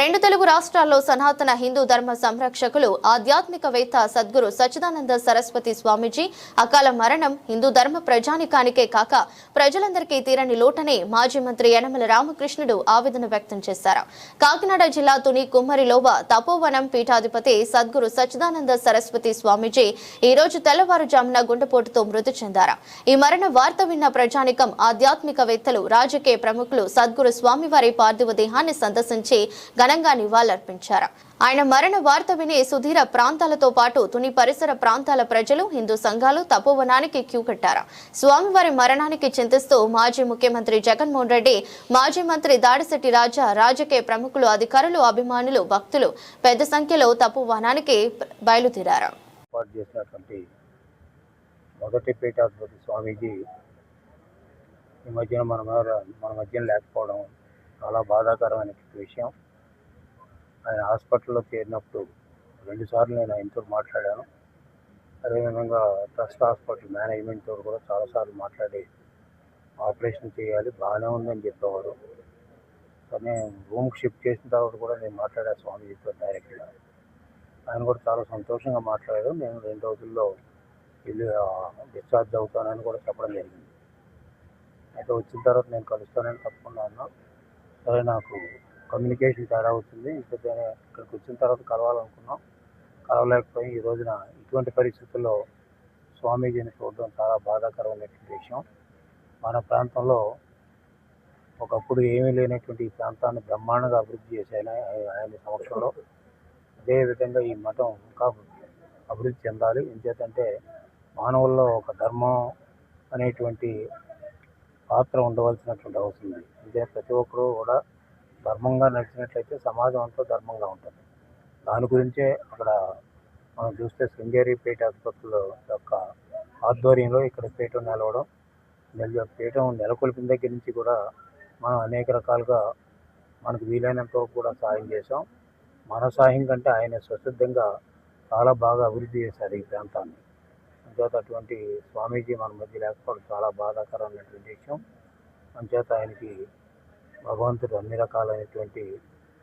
రెండు తెలుగు రాష్ట్రాల్లో సనాతన హిందూ ధర్మ సంరక్షకులు ఆధ్యాత్మికవేత్త సద్గురు సచ్చిదానంద సరస్వతి స్వామీజీ అకాల మరణం హిందూ ధర్మ ప్రజానికానికే కాక ప్రజలందరికీ తీరని లోటనే మాజీ మంత్రి యనమల రామకృష్ణుడు ఆవేదన వ్యక్తం చేశారు. కాకినాడ జిల్లా తుని కుమ్మరిలోవ తపోవనం పీఠాధిపతి సద్గురు సచ్చిదానంద సరస్వతి స్వామీజీ ఈ రోజు తెల్లవారుజామున గుండెపోటుతో మృతి చెందారు. ఈ మరణ వార్త విన్న ప్రజానికం ఆధ్యాత్మికవేత్తలు రాజకీయ ప్రముఖులు సద్గురు స్వామివారి పార్థివ దేహాన్ని సందర్శించి ఘనంగా నివాళులర్పించారు. ఆయన మరణ వార్త విని సుధీర ప్రాంతాలతో పాటు తుని పరిసర ప్రాంతాల ప్రజలు హిందూ సంఘాలు తపోవనానికి క్యూ కట్టారు. స్వామివారి మరణానికి చింతిస్తూ మాజీ ముఖ్యమంత్రి జగన్మోహన్ రెడ్డి మాజీ మంత్రి దాడిశెట్టి రాజా రాజకీయ ప్రముఖులు అధికారులు అభిమానులు భక్తులు పెద్ద సంఖ్యలో తపోవనానికి బయలుదేరారు. మొదటి పీఠాధిపతి స్వామీజీ ఈ మధ్యన మన మన మధ్యన లేకపోవడం చాలా బాధాకరమైన విషయం. ఆయన హాస్పిటల్లో చేరినప్పుడు రెండుసార్లు నేను ఆయనతో మాట్లాడాను. అదేవిధంగా ట్రస్ట్ హాస్పిటల్ మేనేజ్మెంట్తో కూడా చాలాసార్లు మాట్లాడి ఆపరేషన్ చేయాలి బాగానే ఉందని చెప్పేవారు. కానీ రూమ్కి షిఫ్ట్ చేసిన తర్వాత కూడా నేను మాట్లాడా స్వామీజీతో డైరెక్ట్గా. ఆయన కూడా చాలా సంతోషంగా మాట్లాడారు. నేను రెండు రోజుల్లో ఇల్లు డిశ్చార్జ్ అవుతానని కూడా చెప్పడం జరిగింది. అయితే వచ్చిన తర్వాత నేను కలుస్తానని తప్పకుండా అన్నా. సరే నాకు కమ్యూనికేషన్ తేడా వచ్చింది. ఇప్పుడు ఇక్కడికి వచ్చిన తర్వాత కలవాలనుకున్నాం. కలవలేకపోయి ఈ రోజున ఇటువంటి పరిస్థితుల్లో స్వామీజీని చూడడం చాలా బాధాకరమైనటువంటి విషయం. మన ప్రాంతంలో ఒకప్పుడు ఏమీ లేనటువంటి ఈ ప్రాంతాన్ని బ్రహ్మాండంగా అభివృద్ధి చేశాయన ఆయన సమక్షంలో అదేవిధంగా ఈ మఠం ఇంకా అభివృద్ధి చెందాలి. ఎందుకంటే మానవుల్లో ఒక ధర్మం అనేటువంటి పాత్ర ఉండవలసినటువంటి అవసరం ఉంది ఇదే ప్రతి ఒక్కరూ కూడా ధర్మంగా నడిచినట్లయితే సమాజం అంతా ధర్మంగా ఉంటుంది. దాని గురించే అక్కడ మనం చూస్తే శృంగేరి పేట ఆసుపత్రుల యొక్క ఆధ్వర్యంలో ఇక్కడ పీఠం నిలవడం నెల పీఠం నెలకొల్పిన దగ్గర నుంచి కూడా మనం అనేక రకాలుగా మనకు వీలైనంత వరకు కూడా సాయం చేసాం మన సాయం కంటే ఆయన స్వసిద్ధంగా చాలా బాగా అభివృద్ధి చేశారు ఈ ప్రాంతాన్ని. అంచేత అటువంటి స్వామీజీ మన మధ్య లేకపోవడం చాలా బాధాకరమైనటువంటి విషయం. అంచేత ఆయనకి భగవంతుడు అన్ని రకాలైనటువంటి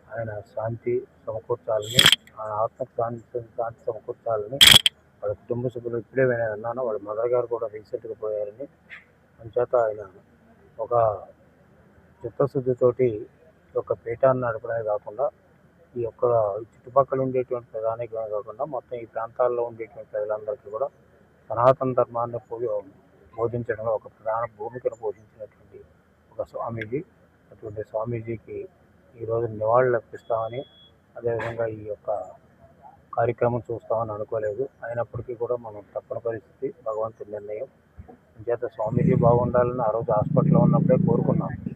ఆయన శాంతి సమకూర్చాలని ఆయన ఆత్మకు శాంతి శాంతి సమకూర్చాలని వాళ్ళ కుటుంబ సభ్యులు ఇప్పుడే నేను అన్నాను. వాళ్ళ మదర్ గారు కూడా రీసెంట్గా పోయారని. అంచేత ఆయన ఒక చిత్తశుద్ధితోటి ఒక పీఠాన్ని నడపడమే కాకుండా ఈ యొక్క చుట్టుపక్కల ఉండేటువంటి ప్రధానికమే కాకుండా మొత్తం ఈ ప్రాంతాల్లో ఉండేటువంటి ప్రజలందరికీ కూడా సనాతన ధర్మాన్ని పో- బోధించడంలో ఒక ప్రధాన భూమికను పోషించినటువంటి ఒక స్వామీజీ ఉన్నటువంటి స్వామీజీకి ఈరోజు నివాళులు అర్పిస్తామని అదేవిధంగా ఈ యొక్క కార్యక్రమం చూస్తామని అనుకోలేదు. అయినప్పటికీ కూడా మనం తప్పని పరిస్థితి భగవంతుడి నిర్ణయం. చేత స్వామీజీ బాగుండాలని ఆ రోజు హాస్పిటల్లో ఉన్నప్పుడే కోరుకున్నాం.